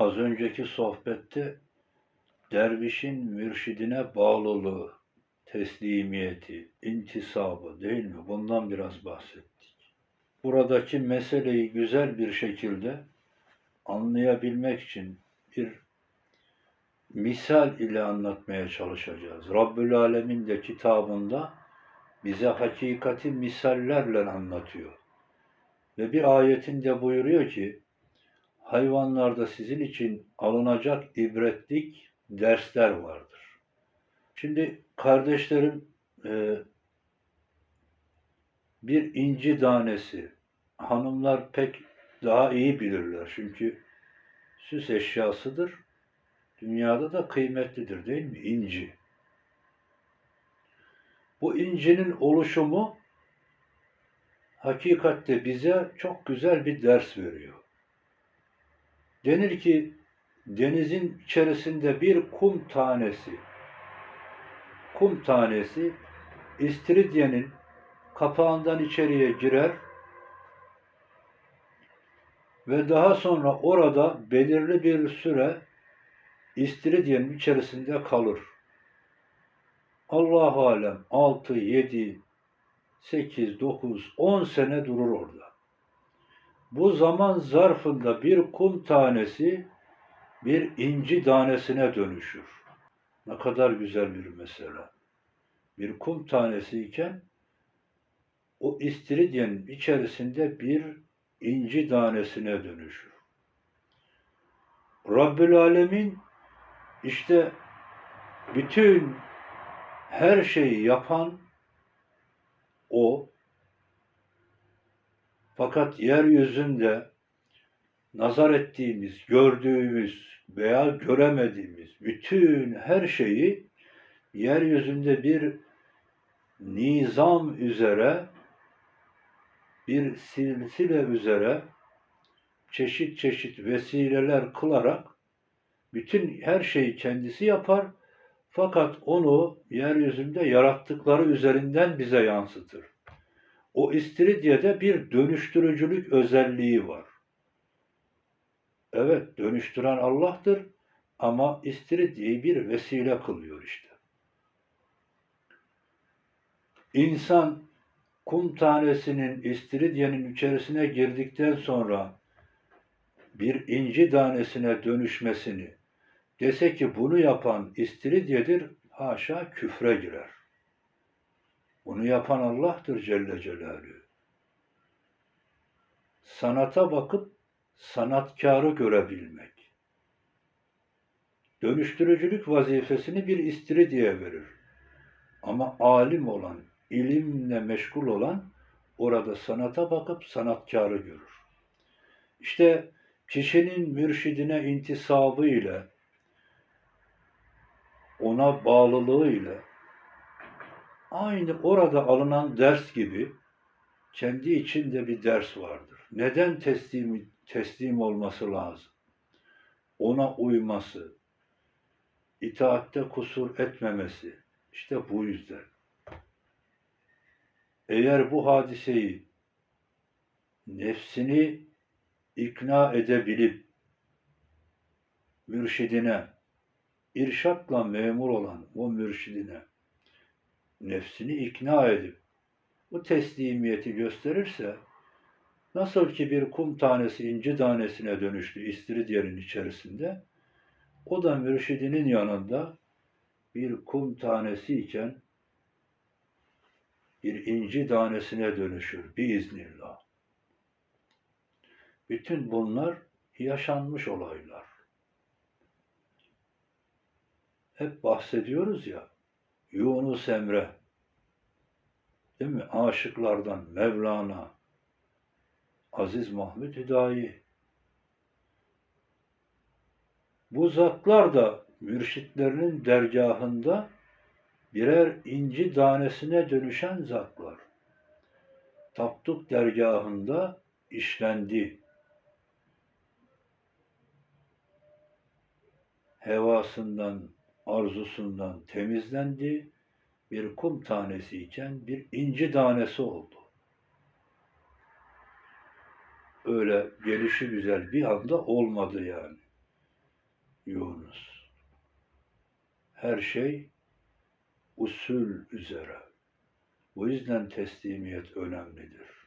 Az önceki sohbette dervişin mürşidine bağlılığı, teslimiyeti, intisabı değil mi? Bundan biraz bahsettik. Buradaki meseleyi güzel bir şekilde anlayabilmek için bir misal ile anlatmaya çalışacağız. Rabbül Alemin de kitabında bize hakikati misallerle anlatıyor. Ve bir ayetinde buyuruyor ki, hayvanlarda sizin için alınacak ibretlik dersler vardır. Şimdi kardeşlerim e, bir inci tanesi hanımlar pek daha iyi bilirler çünkü süs eşyasıdır. Dünyada da kıymetlidir değil mi? İnci. Bu incinin oluşumu hakikatte bize çok güzel bir ders veriyor. Denir ki denizin içerisinde bir kum tanesi kum tanesi istiridyenin kapağından içeriye girer ve daha sonra orada belirli bir süre istiridyenin içerisinde kalır. Allah alem 6, 7, 8, 9, 10 sene durur orada. Bu zaman zarfında bir kum tanesi bir inci tanesine dönüşür. Ne kadar güzel bir mesele. Bir kum tanesi iken o istiridyenin içerisinde bir inci tanesine dönüşür. Rabbül Alemin işte bütün her şeyi yapan o fakat yeryüzünde nazar ettiğimiz, gördüğümüz veya göremediğimiz bütün her şeyi yeryüzünde bir nizam üzere, bir silsile üzere çeşit çeşit vesileler kılarak bütün her şeyi kendisi yapar fakat onu yeryüzünde yarattıkları üzerinden bize yansıtır. O istiridyede bir dönüştürücülük özelliği var. Evet, dönüştüren Allah'tır ama istiridyeyi bir vesile kılıyor işte. İnsan kum tanesinin istiridyenin içerisine girdikten sonra bir inci tanesine dönüşmesini dese ki bunu yapan istiridyedir, haşa küfre girer. Bunu yapan Allah'tır Celle Celaluhu. Sanata bakıp sanatkarı görebilmek. Dönüştürücülük vazifesini bir istiridye verir. Ama alim olan, ilimle meşgul olan orada sanata bakıp sanatkarı görür. İşte kişinin mürşidine intisabı ile ona bağlılığı ile aynı orada alınan ders gibi kendi içinde bir ders vardır. Neden teslim teslim olması lazım? Ona uyması, itaatte kusur etmemesi. İşte bu yüzden. Eğer bu hadiseyi nefsini ikna edebilip mürşidine, irşatla memur olan o mürşidine nefsini ikna edip bu teslimiyeti gösterirse nasıl ki bir kum tanesi inci tanesine dönüştü istiridyenin içerisinde o da mürşidinin yanında bir kum tanesi iken bir inci tanesine dönüşür biiznillah. Bütün bunlar yaşanmış olaylar. Hep bahsediyoruz ya, Yunus Emre, değil mi? Aşıklardan Mevlana, Aziz Mahmud Hüdayi. Bu zatlar da mürşitlerinin dergahında birer inci tanesine dönüşen zatlar. Tapduk dergahında işlendi. Hevasından, arzusundan temizlendi. Bir kum tanesi iken bir inci tanesi oldu. Öyle gelişi güzel bir anda olmadı yani. Yunus. Her şey usul üzere. Bu yüzden teslimiyet önemlidir.